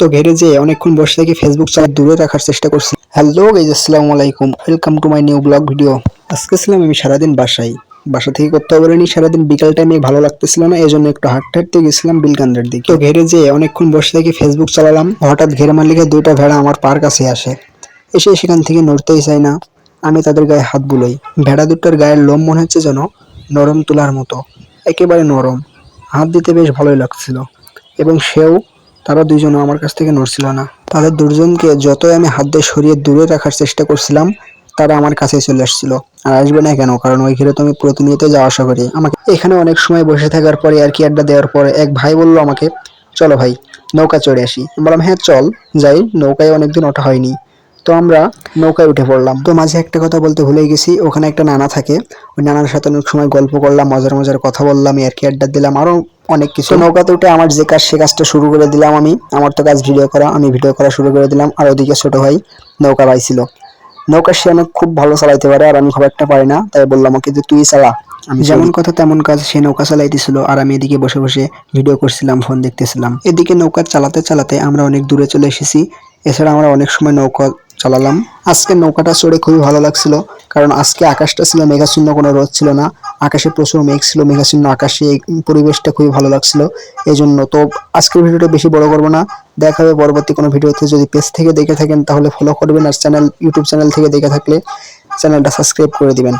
তো ঘেরে যে অনেকক্ষণ বসে থেকে ফেসবুক চালা দূরে রাখার চেষ্টা করছি। হ্যালো গাইজ আসসালামু আলাইকুম। Welcome to my new blog video আজকে ছিলাম আমি সারাদিন বাসায়। বাসা থেকে করতে পারিনি সারাদিন বিকাল টাইমে ভালো লাগতেছিল না এই জন্য একটু হাঁটতে হাঁটতে গেছিলাম বিলকান্দের দিকে। তো ঘেরে যে অনেকক্ষণ বসে থেকে ফেসবুক চালালাম। হঠাৎ ঘেরে মালিকে দুইটা ভেড়া আমার পার কাছে আসে। এসে সেখান থেকে নড়তেই চাই না। আমি তাদের গায়ে হাত বুলোই। ভেড়া দুটার গায়ের লোম মনে হচ্ছে যেন নরম তুলার মতো। একেবারে নরম। হাত দিতে বেশ ভালোই লাগছিল। এবং সেও তারা দুইজনও আমার কাছ থেকে নড়ছিল না। তাদের দুজনকে যতই আমি হাত দিয়ে সরিয়ে দূরে রাখার চেষ্টা করছিলাম, তারা আমার কাছে চলে আসছিল। আর আসবে না কেন? কারণ ওই ঘিরে তো আমি প্রতিনিয়ত যাওয়া আসা করি। আমাকে এখানে অনেক সময় বসে থাকার পরে আর কি আড্ডা দেওয়ার পরে এক ভাই বলল আমাকে, চলো ভাই নৌকা চড়ে আসি। বললাম হ্যাঁ চল। যাই, নৌকায় অনেকদিন ওঠা হয়নি। তো আমরা নৌকায় উঠে পড়লাম। তো মাঝে একটা কথা বলতে ভুলে গেছি ওখানে একটা নানা থাকে। ওই নানার সাথে অনেক সময় গল্প করলাম মজার মজার কথা বললাম আর কি আড্ডা দিলাম আরও অনেক কিছু। নৌকাতে উঠে আমার যে কাজ সে কাজটা শুরু করে দিলাম আমি। আমার তো কাজ ভিডিও করা আমি ভিডিও করা শুরু করে দিলাম। আর ওদিকে ছোট ভাই নৌকা বাইছিল। নৌকা সে অনেক খুব ভালো চালাইতে পারে আর আমি খুব একটা পারি না তাই বললাম ওকে যে তুই চালা। আমি যেমন কথা তেমন কাজ সে নৌকা চালাইতেছিল আর আমি এদিকে বসে বসে ভিডিও করছিলাম ফোন দেখতেছিলাম। এদিকে নৌকা চালাতে চালাতে আমরা অনেক দূরে চলে এসেছি। এছাড়া আমরা অনেক সময় নৌকা চালালাম। আজকে নৌকাটা চড়ে খুবই ভালো লাগছিল, কারণ আজকে আকাশটা ছিল মেঘাশূন্য কোনো রোদ ছিল না। আকাশে প্রচুর মেঘ ছিল মেঘাশূন্য আকাশে এই পরিবেশটা খুবই ভালো লাগছিল। এই জন্য তো আজকের ভিডিওটা বেশি বড় করব না। দেখা হবে পরবর্তী কোনো ভিডিওতে। যদি পেজ থেকে দেখে থাকেন, তাহলে ফলো করবেন, আর চ্যানেল ইউটিউব চ্যানেল থেকে দেখে থাকলে চ্যানেলটা সাবস্ক্রাইব করে দিবেন।